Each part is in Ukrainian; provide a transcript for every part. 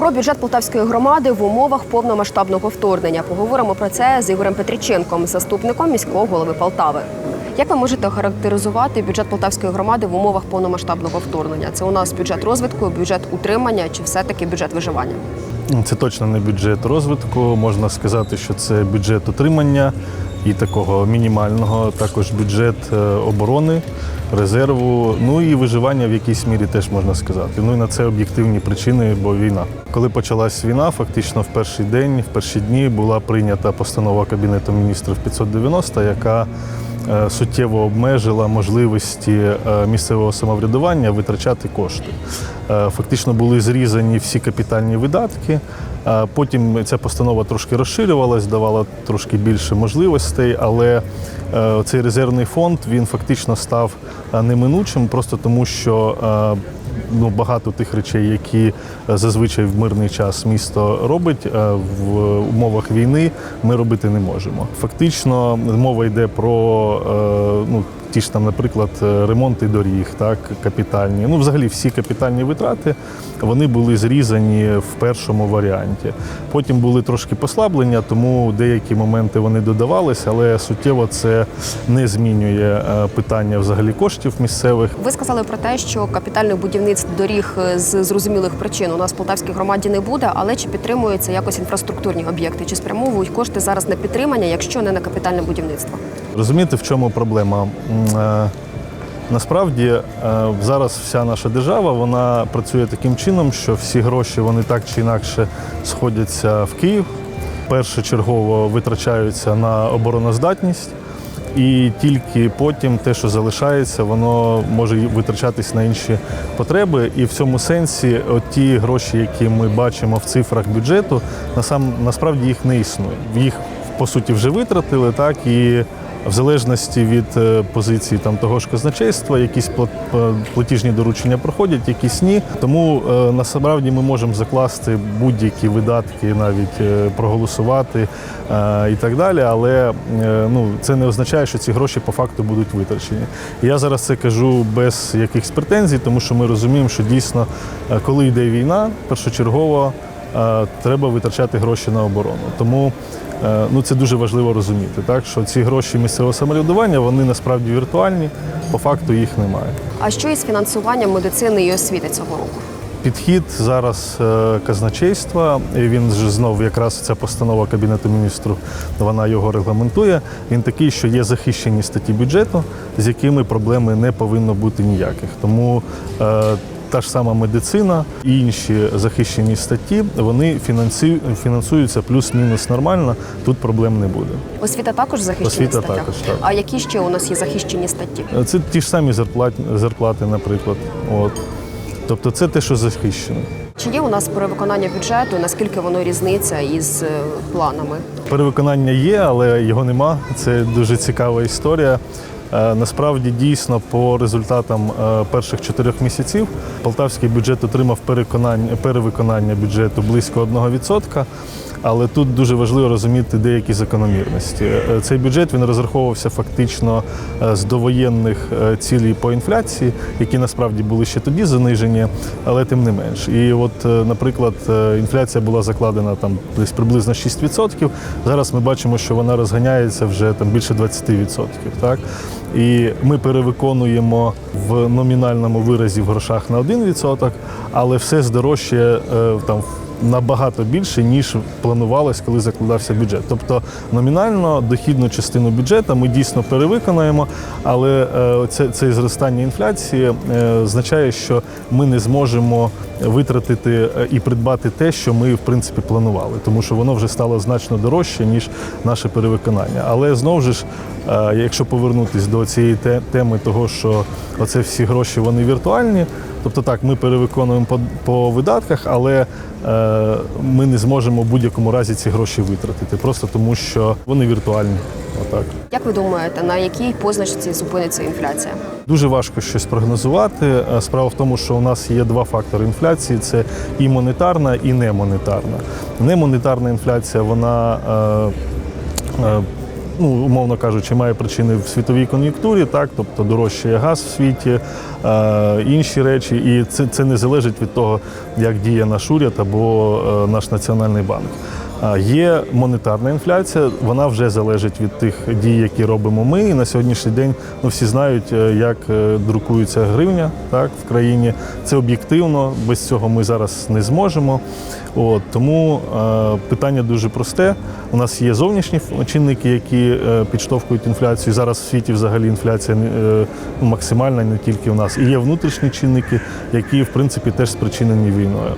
Про бюджет Полтавської громади в умовах повномасштабного вторгнення. Поговоримо про це з Ігорем Петріченком, заступником міського голови Полтави. Як ви можете охарактеризувати бюджет Полтавської громади в умовах повномасштабного вторгнення? Це у нас бюджет розвитку, бюджет утримання чи все-таки бюджет виживання? Це точно не бюджет розвитку. Можна сказати, що це бюджет утримання і такого мінімального, також бюджет е, оборони, резерву, ну і виживання в якійсь мірі теж можна сказати. Ну і на це об'єктивні причини, бо війна. Коли почалась війна, фактично в перший день, в перші дні була прийнята постанова Кабінету міністрів 590, яка е, суттєво обмежила можливості е, місцевого самоврядування витрачати кошти. Фактично були зрізані всі капітальні видатки. Е, Потім ця постанова трошки розширювалась, давала трошки більше можливостей, але е, цей резервний фонд він фактично став е, неминучим, просто тому що ну, багато тих речей, які зазвичай в мирний час місто робить, в умовах війни ми робити не можемо. Фактично, мова йде про ну, ті ж там, наприклад, е, ремонти доріг, так, капітальні. Ну, взагалі, всі капітальні витрати вони були зрізані в першому варіанті. Потім були трошки послаблення, тому деякі моменти вони додавалися, але суттєво це не змінює е, питання взагалі коштів місцевих. Ви сказали про те, що капітальних будівництв доріг е, з зрозумілих причин у нас в Полтавській громаді не буде, але чи підтримуються якось інфраструктурні об'єкти? Чи спрямовують кошти зараз на підтримання, якщо не на капітальне будівництво? Розумієте, в чому проблема? Е, Насправді е, зараз вся наша держава вона працює таким чином, що всі гроші вони так чи інакше сходяться в Київ. Першочергово витрачаються на обороноздатність, і тільки потім те, що залишається, воно може витрачатись на інші потреби. І в цьому сенсі ті гроші, які ми бачимо в цифрах бюджету, насправді їх не існує. Їх по суті вже витратили, так і в залежності від е, позиції там того ж казначейства, якісь плат- платіжні доручення проходять, якісь ні. Тому е, насправді ми можемо закласти будь-які видатки, навіть е, проголосувати і так далі. Але ну це не означає, що ці гроші по факту будуть витрачені. Я зараз це кажу без якихось претензій, тому що ми розуміємо, що дійсно, коли йде війна, першочергово треба витрачати гроші на оборону. Тому е, ну, це дуже важливо розуміти, так що ці гроші місцевого самоврядування вони насправді віртуальні, по факту їх немає. А що із фінансуванням медицини і освіти цього року? Підхід зараз е, казначейства, і він ж знов якраз ця постанова Кабінету міністрів, вона його регламентує. Він такий, що є захищені статті бюджету, з якими проблеми не повинно бути ніяких. Тому е, та ж сама медицина і інші захищені статті, вони фінансуються плюс-мінус нормально. Тут проблем не буде. Освіта також захищені Освіта стаття? також, так. А які ще у нас є захищені статті? Це ті ж самі зарплати, зарплати наприклад. От. Тобто це те, що захищено. Чи є у нас перевиконання бюджету? Наскільки воно різниця із е, планами? Перевиконання є, але його нема. Це дуже цікава історія. Е, Насправді дійсно по результатам е, перших чотирьох місяців полтавський бюджет отримав переконання, перевиконання бюджету близько 1%. Але тут дуже важливо розуміти деякі закономірності. Е, Цей бюджет він розраховувався фактично е, з довоєнних е, цілей по інфляції, які насправді були ще тоді занижені, але тим не менш. І от, наприклад, інфляція була закладена там десь приблизно 6%. Зараз ми бачимо, що вона розганяється вже там більше 20%. Так? І ми перевиконуємо в номінальному виразі в грошах на 1%, але все здорожчає там набагато більше, ніж планувалось, коли закладався бюджет. Тобто номінально дохідну частину бюджету ми дійсно перевиконаємо, але е, це, це зростання інфляції е, означає, що ми не зможемо витратити е, і придбати те, що ми в принципі планували, тому що воно вже стало значно дорожче, ніж наше перевиконання. Але знову ж, якщо повернутися до цієї теми того, що оце всі гроші вони віртуальні. Тобто так, ми перевиконуємо по, по видатках, але е, ми не зможемо в будь-якому разі ці гроші витратити, просто тому що вони віртуальні. Отак. Як ви думаєте, на якій позначці зупиниться інфляція? Дуже важко щось прогнозувати. Е, Справа в тому, що у нас є два фактори інфляції: це і монетарна, і немонетарна. Немонетарна інфляція, вона е, е, ну, умовно кажучи, має причини в світовій кон'юнктурі, так, тобто дорожчає газ в світі, е, інші речі. І це, це не залежить від того, як діє наш уряд або е, наш національний банк. Є монетарна інфляція, вона вже залежить від тих дій, які робимо ми. І на сьогоднішній день ну, всі знають, е, як е, друкується гривня так, в країні. Це об'єктивно, без цього ми зараз не зможемо. От, тому е, питання дуже просте. У нас є зовнішні чинники, які е, підштовхують інфляцію. Зараз в світі взагалі інфляція е, максимальна, не тільки в нас. І є внутрішні чинники, які в принципі теж спричинені війною.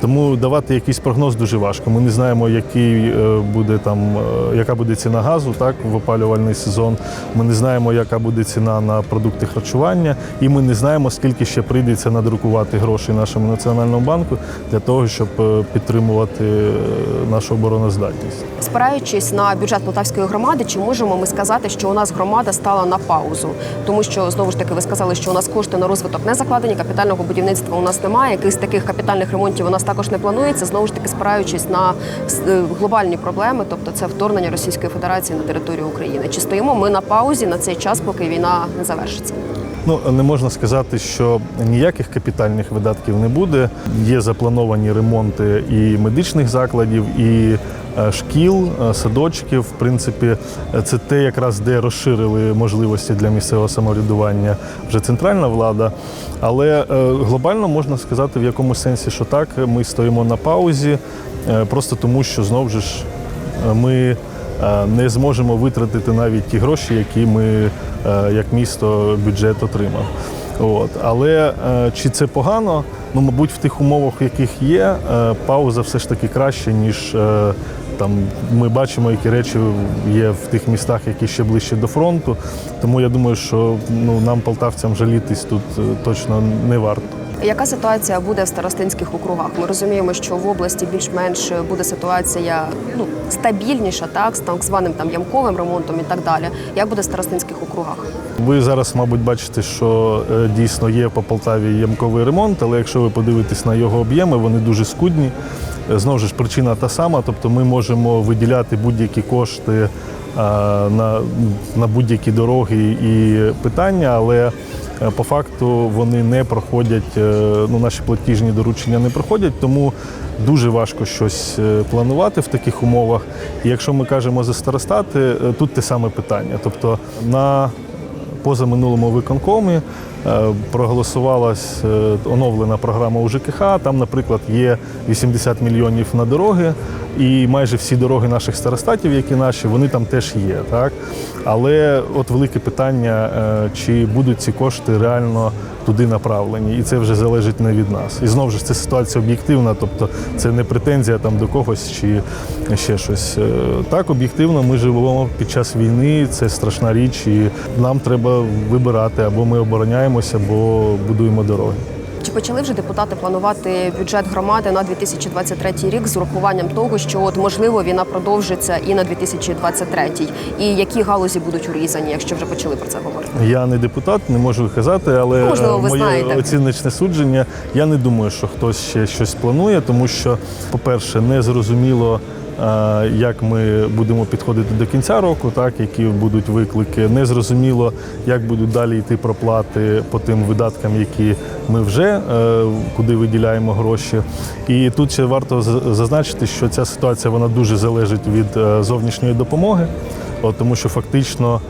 Тому давати якийсь прогноз дуже важко. Ми не знаємо, який е, буде там, е, яка буде ціна газу так, в опалювальний сезон. Ми не знаємо, яка буде ціна на продукти харчування, і ми не знаємо, скільки ще прийдеться надрукувати грошей нашому національному банку для того, щоб е, підтримувати нашу обороноздатність. Спираючись на бюджет Полтавської громади, чи можемо ми сказати, що у нас громада стала на паузу? Тому що знову ж таки ви сказали, що у нас кошти на розвиток не закладені, капітального будівництва у нас немає, якихось таких капітальних ремонтів у нас також не планується. Знову ж таки, спираючись на е, глобальні проблеми, тобто це вторгнення Російської Федерації на територію України. Чи стоїмо ми на паузі на цей час, поки війна не завершиться? Ну не можна сказати, що ніяких капітальних видатків не буде. Є заплановані ремонти і медичних закладів, і шкіл, е, садочків. В принципі, е, це те, якраз де розширили можливості для місцевого самоврядування вже центральна влада. Але е, глобально можна сказати в якомусь сенсі, що так, ми стоїмо на паузі, е, просто тому що знову ж е, ми е, не зможемо витратити навіть ті гроші, які ми е, як місто бюджет отримав. От. Але е, чи це погано? Ну, мабуть, в тих умовах, в яких є, е, пауза все ж таки краще, ніж е, там ми бачимо, які речі є в тих містах, які ще ближче до фронту. Тому я думаю, що ну, нам, полтавцям, жалітись тут е, точно не варто. Яка ситуація буде в старостинських округах? Ми розуміємо, що в області більш-менш буде ситуація ну стабільніша, так з так званим там ямковим ремонтом і так далі. Як буде в старостинських округах? Ви зараз, мабуть, бачите, що е, дійсно є по Полтаві ямковий ремонт, але якщо ви подивитесь на його об'єми, вони дуже скудні. Е, Знову ж причина та сама, тобто ми можемо виділяти будь-які кошти е, на, на будь-які дороги і питання, але по факту вони не проходять, е, ну наші платіжні доручення не проходять, тому дуже важко щось е, планувати в таких умовах. І якщо ми кажемо за старостати, е, тут те саме питання. Тобто на позаминулому виконкомі е, проголосувалась е, оновлена програма УЖКХ. Там, наприклад, є 80 мільйонів на дороги, і майже всі дороги наших старостатів, які наші, вони там теж є. Так? Але от велике питання, е, чи будуть ці кошти реально туди направлені, і це вже залежить не від нас. І знову ж це ситуація об'єктивна, тобто це не претензія там до когось чи ще щось. Е, Так, об'єктивно, ми живемо під час війни, це страшна річ, і нам треба вибирати або ми обороняємося, або будуємо дороги. Почали вже депутати планувати бюджет громади на 2023 рік з урахуванням того, що от можливо війна продовжиться і на 2023? І які галузі будуть урізані, якщо вже почали про це говорити? Я не депутат, не можу казати, але Ну, можливо, е, ви моє знаєте. оціночне судження. Я не думаю, що хтось ще щось планує, тому що, по-перше, не зрозуміло. Як ми будемо підходити до кінця року, так які будуть виклики, не зрозуміло, як будуть далі йти проплати по тим видаткам, які ми вже е, куди виділяємо гроші. І тут ще варто зазначити, що ця ситуація вона дуже залежить від е, зовнішньої допомоги, тому що фактично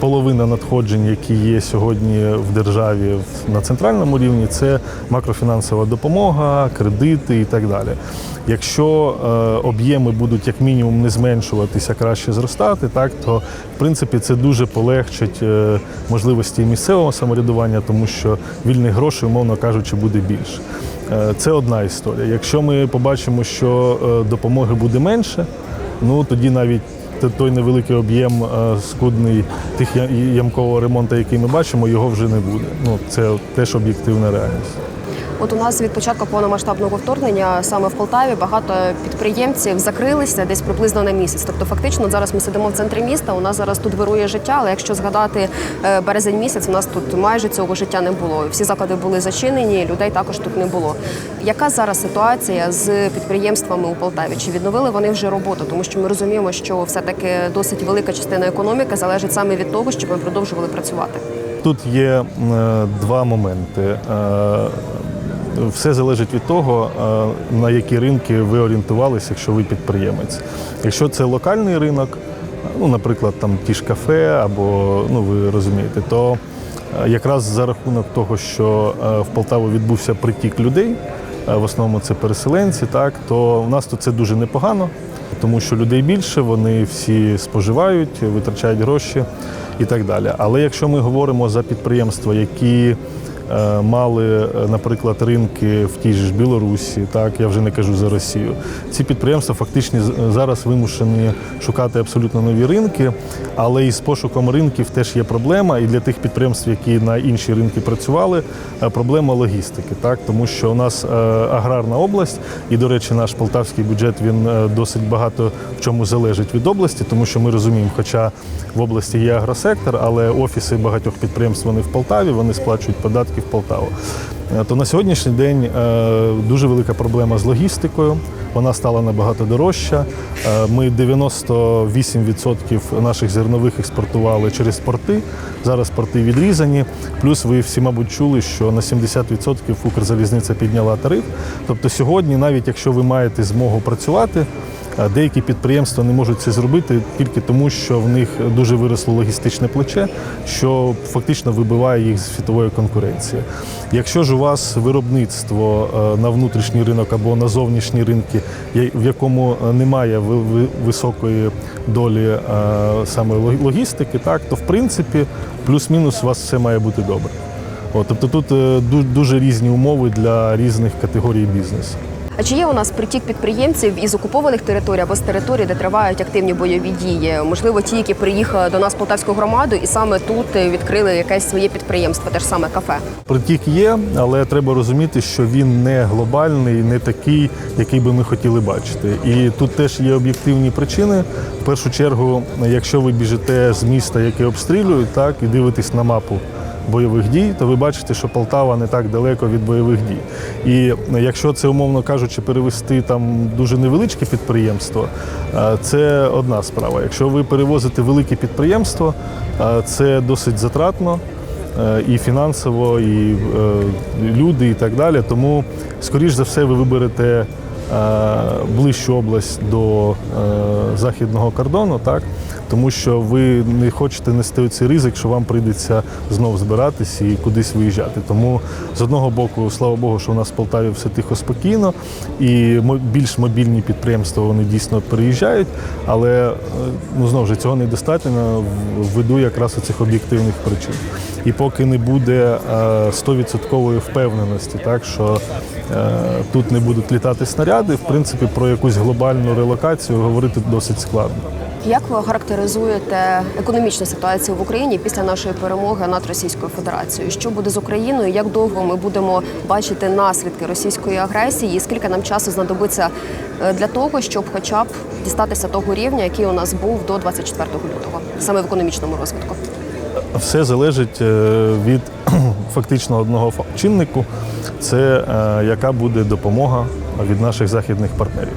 Половина надходжень, які є сьогодні в державі на центральному рівні, це макрофінансова допомога, кредити і так далі. Якщо е, об'єми будуть як мінімум не зменшуватися, краще зростати, так то в принципі це дуже полегшить е, можливості місцевого самоврядування, тому що вільних грошей, умовно кажучи, буде більше. Е, Це одна історія. Якщо ми побачимо, що е, допомоги буде менше, ну тоді навіть той невеликий об'єм е, скудний тих ямкового ремонту, який ми бачимо, його вже не буде. Ну це теж об'єктивна реальність. От у нас від початку повномасштабного вторгнення саме в Полтаві багато підприємців закрилися десь приблизно на місяць. Тобто, фактично, зараз ми сидимо в центрі міста. У нас зараз тут вирує життя. Але якщо згадати е, березень місяць, у нас тут майже цього життя не було. Всі заклади були зачинені, людей також тут не було. Яка зараз ситуація з підприємствами у Полтаві? Чи відновили вони вже роботу? Тому що ми розуміємо, що все таки досить велика частина економіки залежить саме від того, щоб ми продовжували працювати. Тут є е, два моменти. Е, Все залежить від того, е, на які ринки ви орієнтувалися, якщо ви підприємець. Якщо це локальний ринок, ну, наприклад, там ті ж кафе, або ну ви розумієте, то е, якраз за рахунок того, що е, в Полтаву відбувся притік людей, в основному це переселенці, так то в нас тут це дуже непогано, тому що людей більше, вони всі споживають, витрачають гроші і так далі. Але якщо ми говоримо за підприємства, які мали, е, наприклад, ринки в тій ж Білорусі, так я вже не кажу за Росію. Ці підприємства фактично зараз вимушені шукати абсолютно нові ринки, але і з пошуком ринків теж є проблема. І для тих підприємств, які на інші ринки працювали, е, проблема логістики, так тому що у нас е, аграрна область, і до речі, наш полтавський бюджет він е, досить багато в чому залежить від області, тому що ми розуміємо, хоча в області є агросектор, але офіси багатьох підприємств вони в Полтаві, вони сплачують податки в Полтаву. Е, То на сьогоднішній день е, дуже велика проблема з логістикою. Вона стала набагато дорожча. Е, Ми 98% наших зернових експортували через порти. Зараз порти відрізані. Плюс ви всі, мабуть, чули, що на 70% Укрзалізниця підняла тариф. Тобто сьогодні, навіть якщо ви маєте змогу працювати, Деякі підприємства не можуть це зробити тільки тому, що в них дуже виросло логістичне плече, що фактично вибиває їх з світової конкуренції. Якщо ж у вас виробництво е, на внутрішній ринок або на зовнішні ринки, в якому е, немає ви- ви- високої долі е, саме логістики, так то в принципі плюс-мінус у вас все має бути добре. От, тобто тут дуже різні умови для різних категорій бізнесу. А чи є у нас притік підприємців із окупованих територій або з територій, де тривають активні бойові дії? Можливо, ті, які приїхали до нас Полтавську громаду і саме тут е, відкрили якесь своє підприємство, те ж саме кафе. Притік є, але треба розуміти, що він не глобальний, не такий, який би ми хотіли бачити. І тут теж є об'єктивні причини. В першу чергу, якщо ви біжите з міста, яке обстрілюють, так і дивитесь на мапу. Бойових дій, то ви бачите, що Полтава не так далеко від бойових дій. І якщо це, умовно кажучи, перевести там дуже невеличке підприємство, е, це одна справа. Якщо ви перевозите велике підприємство, е, це досить затратно е, і фінансово, і е, люди, і так далі. Тому, скоріш за все, ви виберете е, ближчу область до е, західного кордону, так? тому що ви не хочете нести цей ризик, що вам прийдеться знов збиратись і кудись виїжджати. Тому з одного боку, слава Богу, що у нас в Полтаві все тихо спокійно, і більш мобільні підприємства вони дійсно переїжджають, але е, ну знову ж цього недостатньо ввиду якраз цих об'єктивних причин. І поки не буде е, 100% впевненості, так що е, тут не будуть літати снаряди, в принципі, про якусь глобальну релокацію говорити досить складно. Як ви характеризуєте економічну ситуацію в Україні після нашої перемоги над Російською Федерацією? Що буде з Україною? Як довго ми будемо бачити наслідки російської агресії? І скільки нам часу знадобиться е, для того, щоб, хоча б дістатися того рівня, який у нас був до 24 лютого, саме в економічному розвитку? Все залежить е, від фактично одного чиннику. Це е, яка буде допомога від наших західних партнерів.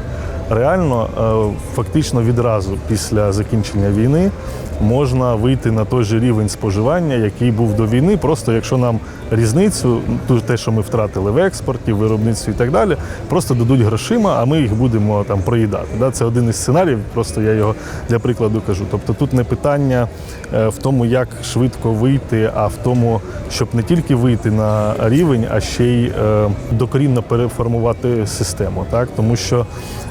Реально, е, фактично відразу після закінчення війни можна вийти на той же рівень споживання, який був до війни. Просто якщо нам різницю, ту те, що ми втратили в експорті, виробництві і так далі, просто дадуть грошима, а ми їх будемо там проїдати. Да? Це один із сценаріїв, просто я його для прикладу кажу. Тобто тут не питання е, в тому, як швидко вийти, а в тому, щоб не тільки вийти на рівень, а ще й е, докорінно переформувати систему. Так? Тому що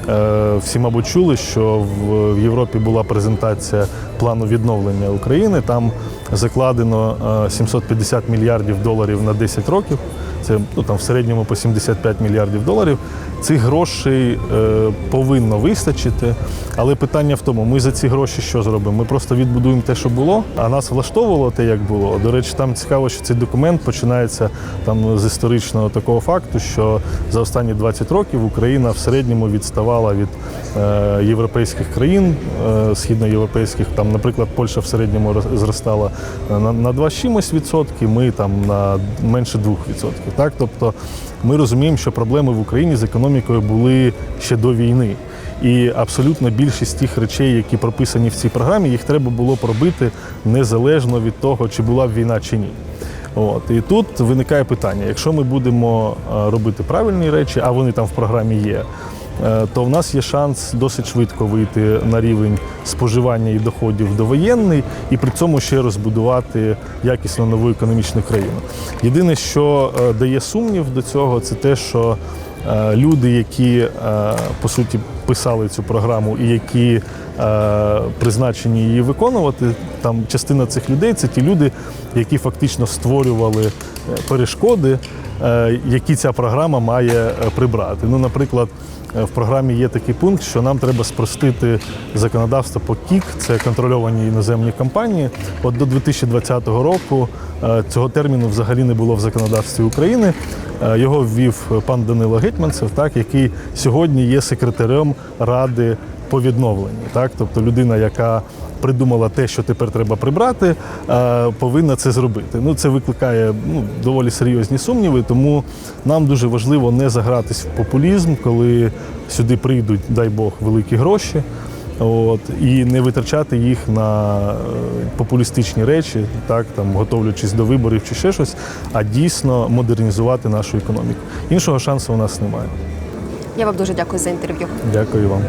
е, всі, мабуть, чули, що в, Європі була презентація плану відновлення України. Там закладено е, 750 мільярдів доларів на 10 років. Це ну, там, в середньому по 75 мільярдів доларів. Цих грошей е, повинно вистачити, але питання в тому, ми за ці гроші що зробимо? Ми просто відбудуємо те, що було, а нас влаштовувало те, як було. До речі, там цікаво, що цей документ починається там з історичного такого факту, що за останні 20 років Україна в середньому відставала від е, європейських країн, е, східноєвропейських. Там, наприклад, Польща в середньому зростала на, на 2 з чимось відсотки, ми там на менше 2 відсотків. Так, тобто ми розуміємо, що проблеми в Україні з економікою були ще до війни. І абсолютно більшість тих речей, які прописані в цій програмі, їх треба було пробити незалежно від того, чи була б війна чи ні. От і тут виникає питання: якщо ми будемо е, робити правильні речі, а вони там в програмі є, то в нас є шанс досить швидко вийти на рівень споживання і доходів довоєнний, і при цьому ще розбудувати якісно нову економічну країну. Єдине, що е, дає сумнів до цього, це те, що е, люди, які е, по суті писали цю програму і які е, призначені її виконувати, там частина цих людей це ті люди, які фактично створювали е, перешкоди, е, які ця програма має е, прибрати. Ну, наприклад, е, в програмі є такий пункт, що нам треба спростити законодавство по КІК, це контрольовані іноземні компанії. От до 2020 року е, цього терміну взагалі не було в законодавстві України. Е, Його ввів пан Данило Гетьманцев, так, який сьогодні є секретарем ради по відновленню. Так? Тобто людина, яка придумала те, що тепер треба прибрати, е, повинна це зробити. Ну, це викликає ну, доволі серйозні сумніви, тому нам дуже важливо не загратись в популізм, коли сюди прийдуть, дай Бог, великі гроші. От, і не витрачати їх на е, популістичні речі, так там готовлячись до виборів чи ще щось, а дійсно модернізувати нашу економіку. Іншого шансу у нас немає. Я вам дуже дякую за інтерв'ю. Дякую вам.